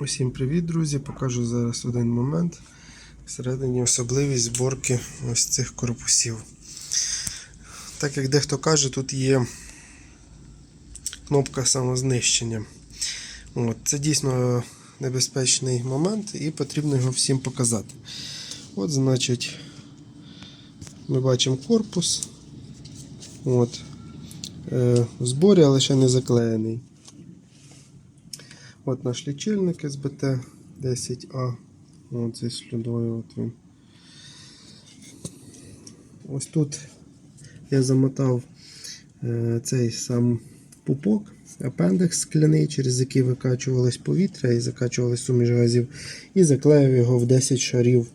Усім привіт, друзі! Покажу зараз один момент. Всередині особливість зборки ось цих корпусів. Так як дехто каже, тут є кнопка самознищення. От, це дійсно небезпечний момент і потрібно його всім показати. От, значить, ми бачимо корпус. От, е, в зборі, але ще не заклеєний. От наш лічильник СБТ 10А. От зі слюдою. От він. Ось тут я замотав е, цей сам пупок, апендекс скляний, через який викачувалось повітря і закачувалась суміш газів, і заклеїв його в 10 шарів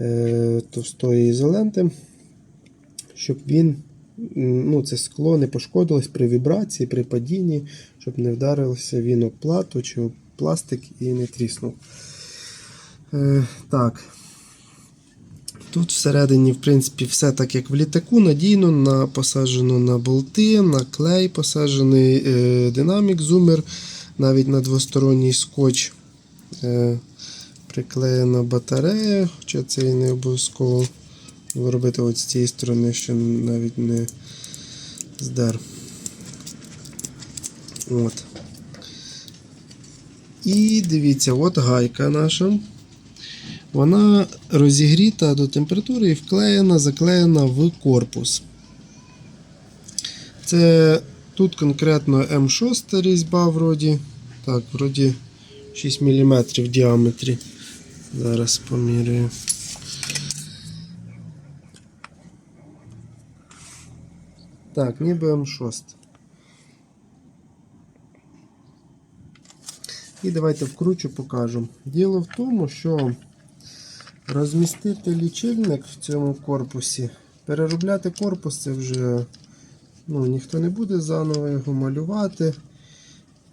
е, товстої ізоленти, щоб він ну, це скло не пошкодилось при вібрації, при падінні, щоб не вдарився він об плату чи об пластик і не тріснув. Е, так. Тут всередині, в принципі, все так, як в літаку, надійно на, посаджено на болти, на клей посаджений е, динамік, зумер, навіть на двосторонній скотч. Е, приклеєна батарея, хоча це і не обов'язково робити от з цієї сторони, що навіть не здер. От. І дивіться, от гайка наша. Вона розігріта до температури і вклеєна, заклеєна в корпус. Це тут конкретно М6 різьба вроді. Так, вроді 6 мм в діаметрі. Зараз поміряю. Так, ніби М6. І давайте вкручу покажу. Діло в тому, що розмістити лічильник в цьому корпусі, переробляти корпус це вже ну, ніхто не буде заново його малювати,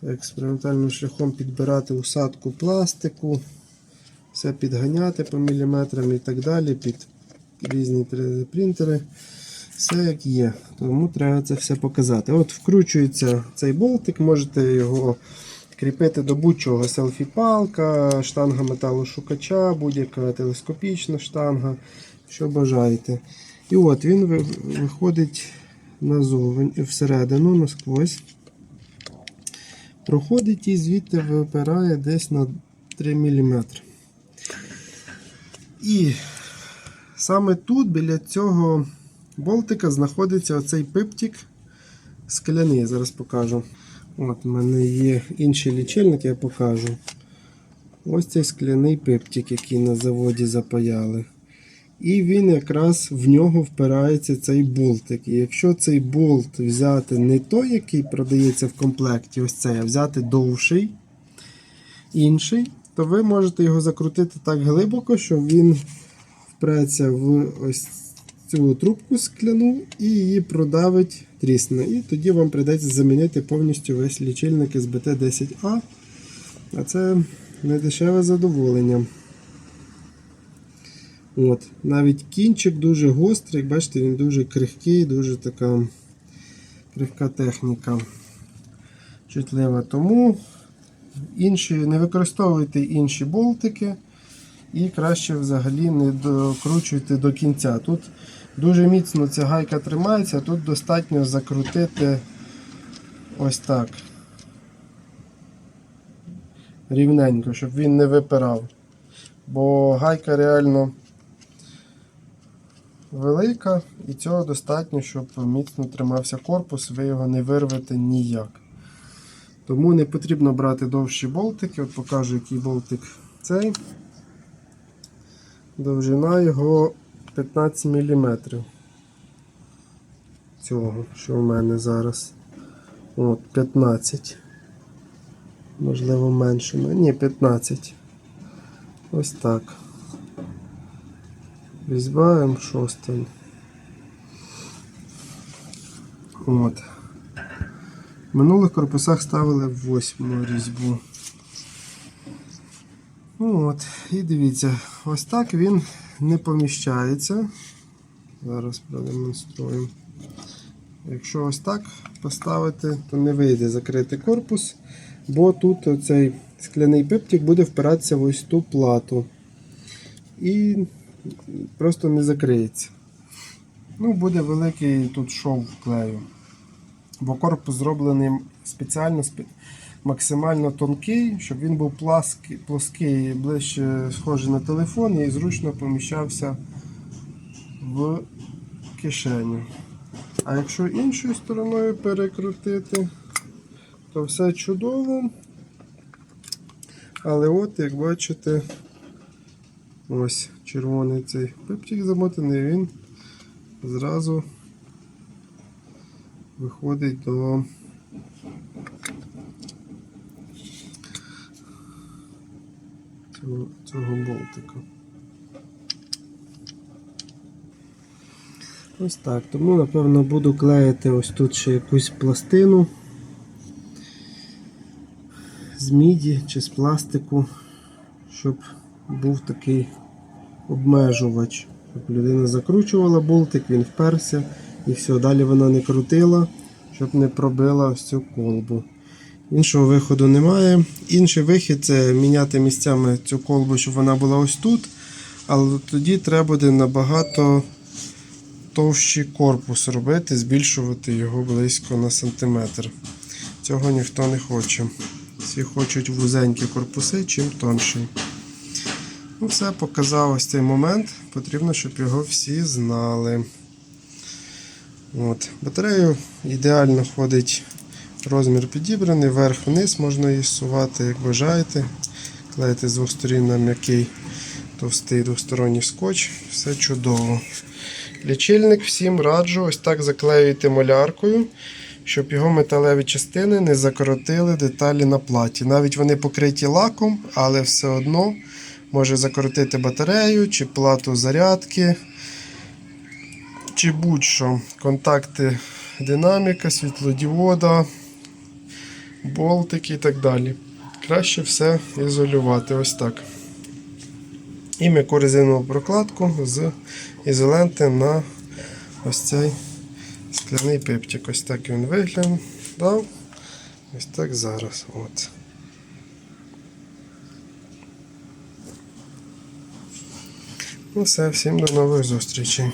експериментальним шляхом підбирати усадку пластику, все підганяти по міліметрам і так далі, під різні 3D-принтери. Все як є, тому треба це все показати. От Вкручується цей болтик, можете його кріпити до будь-чого селфі-палка, штанга металошукача, будь-яка телескопічна штанга, що бажаєте. І от він ви- виходить назовні, всередину насквозь. Проходить і звідти випирає десь на 3 мм. І саме тут, біля цього болтика, знаходиться оцей пиптик скляний. Я зараз покажу. От у мене є інший лічильник, я покажу. Ось цей скляний пиптик, який на заводі запаяли. І він якраз в нього впирається цей болтик. І якщо цей болт взяти не той, який продається в комплекті, ось цей, а взяти довший, інший, то ви можете його закрутити так глибоко, що він впреться в ось цю трубку скляну і її продавить трісне. І тоді вам прийдеться замінити повністю весь лічильник SBT 10A. А це не дешеве задоволення. От. Навіть кінчик дуже гострий, бачите, він дуже крихкий, дуже така крихка техніка. Чутлива. Тому інші, не використовуйте інші болтики і краще взагалі не докручуйте до кінця. Тут дуже міцно ця гайка тримається, тут достатньо закрутити ось так. Рівненько, щоб він не випирав. Бо гайка реально велика і цього достатньо, щоб міцно тримався корпус, ви його не вирвете ніяк. Тому не потрібно брати довші болтики. От покажу, який болтик цей. Довжина його 15 мм. Цього, що в мене зараз. От, 15. Можливо, менше. Ну, Ні, 15. Ось так. Різьба М6. От. В минулих корпусах ставили восьму різьбу. Ну От, і дивіться, ось так він не поміщається. Зараз продемонструю. Якщо ось так поставити, то не вийде закрити корпус. бо тут оцей скляний пиптик буде впиратися в ось ту плату. І просто не закриється. Ну, буде великий тут шов клею. Бо корпус зроблений спеціально спе- максимально тонкий, щоб він був плаский, плоский, ближче схожий на телефон і зручно поміщався в кишеню. А якщо іншою стороною перекрутити, то все чудово. Але от, як бачите, ось червоний цей пиптик замотаний, він зразу виходить до цього, цього болтика. Ось так. Тому, напевно, буду клеїти ось тут ще якусь пластину з міді чи з пластику, щоб був такий обмежувач. Щоб людина закручувала болтик, він вперся і все, далі вона не крутила, щоб не пробила ось цю колбу. Іншого виходу немає. Інший вихід це міняти місцями цю колбу, щоб вона була ось тут. Але тоді треба буде набагато товщий корпус робити, збільшувати його близько на сантиметр. Цього ніхто не хоче. Всі хочуть вузенькі корпуси, чим тонший. Ну, все, показав ось цей момент. Потрібно, щоб його всі знали. От. Батарею ідеально ходить розмір підібраний, вверх-вниз можна її сувати, як бажаєте. Клеїти з двох сторін на м'який товстий двосторонній скотч. Все чудово. Лічильник всім раджу ось так заклеюйте маляркою, щоб його металеві частини не закоротили деталі на платі. Навіть вони покриті лаком, але все одно може закоротити батарею чи плату зарядки, чи будь-що. Контакти динаміка, світлодіода, болтики і так далі. Краще все ізолювати ось так. І м'яку резинову прокладку з ізоленти на ось цей скляний пиптик. Ось так він виглядав. Ось так зараз. От. Ну все, всім до нових зустрічей.